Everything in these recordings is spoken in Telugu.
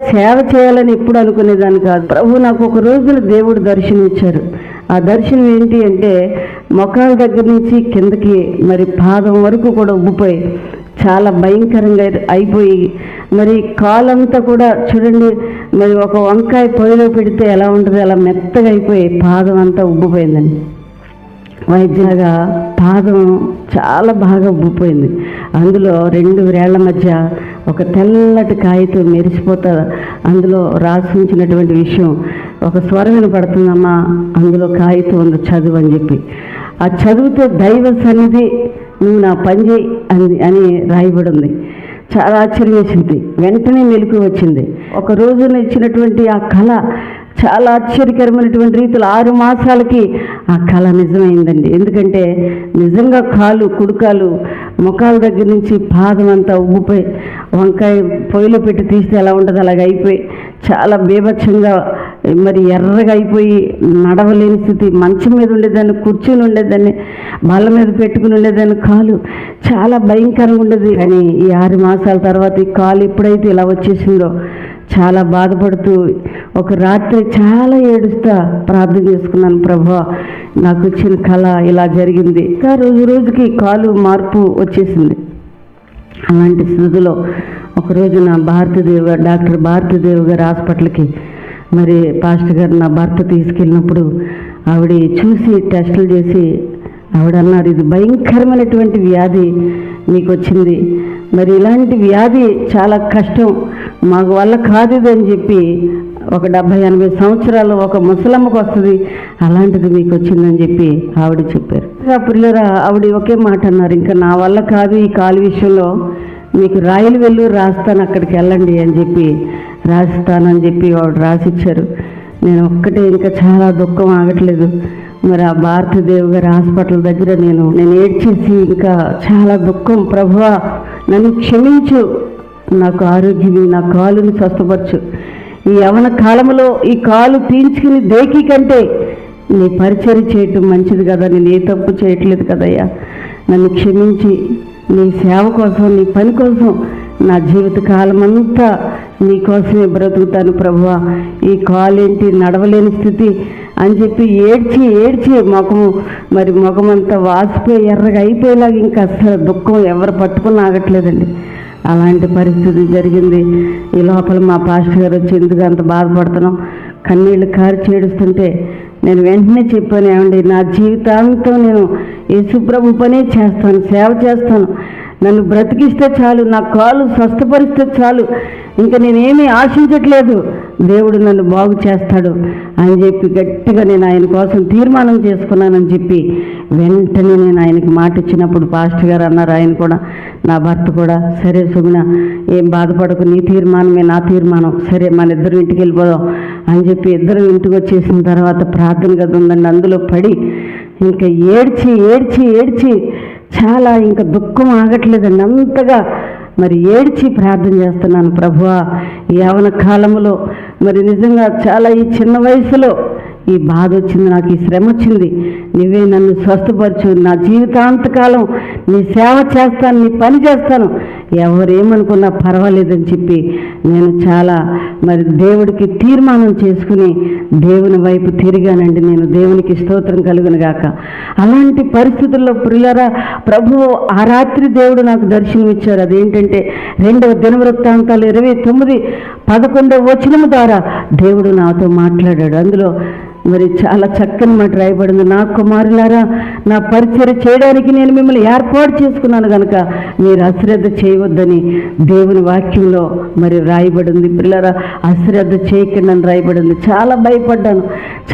సేవ చేయాలని ఎప్పుడు అనుకునేదాన్ని కాదు. ప్రభు నాకు ఒక రోజున దేవుడు దర్శనం ఇచ్చారు. ఆ దర్శనం ఏంటి అంటే మొఖాల దగ్గర నుంచి కిందకి మరి పాదం వరకు కూడా ఉబ్బిపోయి చాలా భయంకరంగా అయిపోయి మరి కాలంతా కూడా చూడండి మరి ఒక వంకాయ పొయ్యిలో పెడితే ఎలా ఉంటుంది అలా మెత్తగా అయిపోయి పాదం అంతా ఉబ్బిపోయిందండి వైద్యులుగా పాదం చాలా బాగా ఉబ్బిపోయింది అందులో రెండు వేళ్ళ మధ్య ఒక తెల్లటి కాయతో మెరిసిపోతా అందులో రాసి ఉంచినటువంటి విషయం. ఒక స్వరం వినపడుతుందమ్మా అందులో కాగితం ఉంది చదువు అని చెప్పి. ఆ చదువుతో దైవ సన్నిధి నువ్వు నా పని చేయి అని అని రాయబడి ఉంది చాలా ఆశ్చర్యం వేసింది. వెంటనే మెలకు వచ్చింది. ఒక రోజున ఇచ్చినటువంటి ఆ కళ చాలా ఆశ్చర్యకరమైనటువంటి రీతిలో ఆరు మాసాలకి ఆ కళ నిజమైందండి. ఎందుకంటే నిజంగా కాలు కుడుకాలు ముఖాల దగ్గర నుంచి పాదం అంతా ఉబ్బిపోయి వంకాయ పొయ్యిలో పెట్టి తీస్తే ఎలా ఉంటుంది అలాగ అయిపోయి చాలా బీభత్సంగా మరి ఎర్రగా అయిపోయి నడవలేని స్థితి. మంచం మీద ఉండేదాన్ని కూర్చొని ఉండేదాన్ని బల్ల మీద పెట్టుకుని ఉండేదాన్ని కాలు. చాలా భయంకరంగా ఉండేది. కానీ ఈ ఆరు మాసాల తర్వాత ఈ కాలు ఎప్పుడైతే ఇలా వచ్చేసిందో చాలా బాధపడుతూ ఒక రాత్రి చాలా ఏడుస్తా ప్రార్థన చేసుకున్నాను ప్రభా నాకు వచ్చిన కళ ఇలా జరిగింది. ఇంకా రోజు రోజుకి కాలు మార్పు వచ్చేసింది. అలాంటి స్థితిలో ఒకరోజు నా భారతదేవ డాక్టర్ భారతదేవ్ గారి హాస్పిటల్కి మరి పాస్టర్ గారు నా భర్త తీసుకెళ్ళినప్పుడు ఆవిడ చూసి టెస్టులు చేసి ఆవిడ అన్నారు ఇది భయంకరమైనటువంటి వ్యాధి మీకు వచ్చింది. మరి ఇలాంటి వ్యాధి చాలా కష్టం. మాకు వల్ల కాదు ఇది అని చెప్పి ఒక డెబ్భై ఎనభై సంవత్సరాలు ఒక ముసలమ్మకు వస్తుంది. అలాంటిది మీకు వచ్చిందని చెప్పి ఆవిడ చెప్పారు. పిల్లరా ఆవిడ ఒకే మాట అన్నారు. ఇంకా నా వల్ల కాదు ఈ కాలు విషయంలో. మీకు రాయలు వెళ్ళు రాస్తాను అక్కడికి వెళ్ళండి అని చెప్పి రాస్తానని చెప్పి ఆవిడ రాసిచ్చారు. నేను ఒక్కటే ఇంకా చాలా దుఃఖం ఆగట్లేదు. మరి ఆ భారతదేవ్ గారి హాస్పిటల్ దగ్గర నేను నేను ఏడ్చేసి ఇంకా చాలా దుఃఖం. ప్రభువా నన్ను క్షమించు. నాకు ఆరోగ్యం నా కాలుని స్వస్థపరచు. ఈ యవన కాలంలో ఈ కాలు తీంచుకుని దేకి కంటే నీ పరిచయం చేయటం మంచిది కదా నేను ఏ తప్పు చేయట్లేదు కదయ్యా. నన్ను క్షమించి నీ సేవ కోసం నీ పని కోసం నా జీవిత కాలం అంతా నీకోసమే బ్రతుకుతాను ప్రభువా. ఈ కాలేంటి నడవలేని స్థితి అని చెప్పి ఏడ్చి ఏడ్చి ముఖము మరి ముఖమంతా వాసిపోయి ఎర్రగా అయిపోయేలాగా ఇంకా అసలు దుఃఖం ఎవరు పట్టుకుని ఆగట్లేదండి. అలాంటి పరిస్థితి జరిగింది. ఈ లోపల మా పాస్టర్ గారు వచ్చి ఎందుకు అంత బాధపడుతున్నాం కన్నీళ్ళు కారు చేడుస్తుంటే నేను వెంటనే చెప్పాను ఏమండి నా జీవితాంతం నేను యేసుప్రభు పనే చేస్తాను సేవ చేస్తాను. నన్ను బ్రతికిస్తే చాలు నా కాలు స్వస్థపరిస్తే చాలు. ఇంకా నేనేమీ ఆశించట్లేదు. దేవుడు నన్ను బాగు చేస్తాడు అని చెప్పి గట్టిగా నేను ఆయన కోసం తీర్మానం చేసుకున్నానని చెప్పి వెంటనే నేను ఆయనకి మాట ఇచ్చినప్పుడు పాస్టర్ గారు అన్నారు ఆయన కూడా నా భర్త కూడా సరే సుమిన ఏం బాధపడకు నీ తీర్మానమే నా తీర్మానం సరే మన ఇద్దరు ఇంటికి వెళ్ళిపోదాం అని చెప్పి ఇద్దరు ఇంటికి వచ్చేసిన తర్వాత ప్రార్థన గది ఉందండి అందులో పడి ఇంకా ఏడ్చి ఏడ్చి ఏడ్చి చాలా ఇంకా దుఃఖం ఆగట్లేదండి అంతగా మరి ఏడ్చి ప్రార్థన చేస్తున్నాను ప్రభువా యవన కాలంలో మరి నిజంగా చాలా ఈ చిన్న వయసులో ఈ బాధ వచ్చింది నాకు ఈ శ్రమ వచ్చింది. నువ్వే నన్ను స్వస్థపరచు. నా జీవితాంతకాలం నీ సేవ చేస్తాను నీ పని చేస్తాను. ఎవరేమనుకున్నా పర్వాలేదని చెప్పి నేను చాలా మరి దేవుడికి తీర్మానం చేసుకుని దేవుని వైపు తిరిగానండి. నేను దేవునికి స్తోత్రం కలుగును గాక. అలాంటి పరిస్థితుల్లో ప్రియులరా ప్రభు ఆ రాత్రి దేవుడు నాకు దర్శనం ఇచ్చారు. అదేంటంటే రెండవ దినవృత్తాంతాలు ఇరవై తొమ్మిది పదకొండవ వచనము ద్వారా దేవుడు నాతో మాట్లాడాడు. అందులో మరి చాలా చక్కని మాట రాయబడింది. నా కుమారులారా నా పరిచయం చేయడానికి నేను మిమ్మల్ని ఏర్పాటు చేసుకున్నాను కనుక మీరు అశ్రద్ధ చేయవద్దని దేవుని వాక్యంలో మరి రాయబడింది. పిల్లరా అశ్రద్ధ చేయకుండా అని రాయబడింది. చాలా భయపడ్డాను.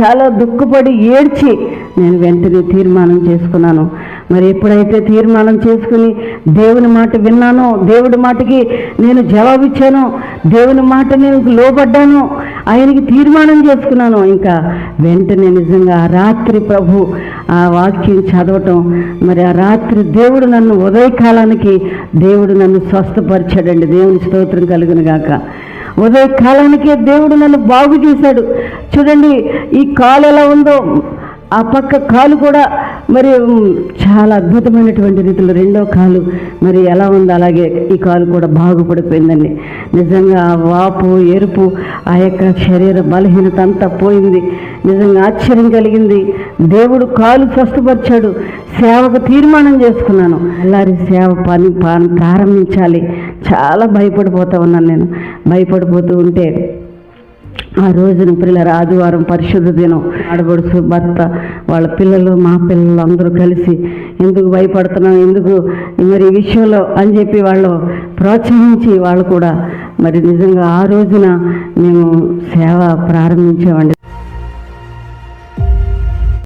చాలా దుఃఖపడి ఏడ్చి నేను వెంటనే తీర్మానం చేసుకున్నాను. మరి ఎప్పుడైతే తీర్మానం చేసుకుని దేవుని మాట విన్నానో దేవుడి మాటకి నేను జవాబిచ్చాను దేవుని మాట నేను లోబడ్డాను ఆయనకి తీర్మానం చేసుకున్నాను ఇంకా వెంటనే నిజంగా ఆ రాత్రి ప్రభు ఆ వాక్యం చదవటం మరి ఆ రాత్రి దేవుడు నన్ను ఉదయకాలానికి దేవుడు నన్ను స్వస్థపరిచాడండి. దేవుని స్తోత్రం కలుగును గాక. ఉదయ కాలానికే దేవుడు నన్ను బాగు చేశాడు. చూడండి ఈ కాలు ఎలా ఉందో ఆ పక్క కాలు కూడా మరి చాలా అద్భుతమైనటువంటి రీతిలో రెండో కాలు మరి ఎలా ఉంది అలాగే ఈ కాలు కూడా బాగుపడిపోయిందండి. నిజంగా వాపు ఎరుపు ఆ యొక్క శరీర బలహీనత అంతా పోయింది. నిజంగా ఆశ్చర్యం కలిగింది. దేవుడు కాలు స్వస్థపరిచాడు. సేవకు తీర్మానం చేసుకున్నాను. ఎల్లారి సేవ పని పని ప్రారంభించాలి. చాలా భయపడిపోతా ఉన్నాను నేను. భయపడిపోతూ ఉంటే ఆ రోజున పిల్లల ఆదివారం పరిశుద్ధ దినం. ఆడబడుచు భర్త వాళ్ళ పిల్లలు మా పిల్లలు అందరూ కలిసి ఎందుకు భయపడుతున్నాం ఎందుకు మరి ఈ విషయంలో అని చెప్పి వాళ్ళు ప్రోత్సహించి వాళ్ళు కూడా మరి నిజంగా ఆ రోజున మేము సేవ ప్రారంభించామండి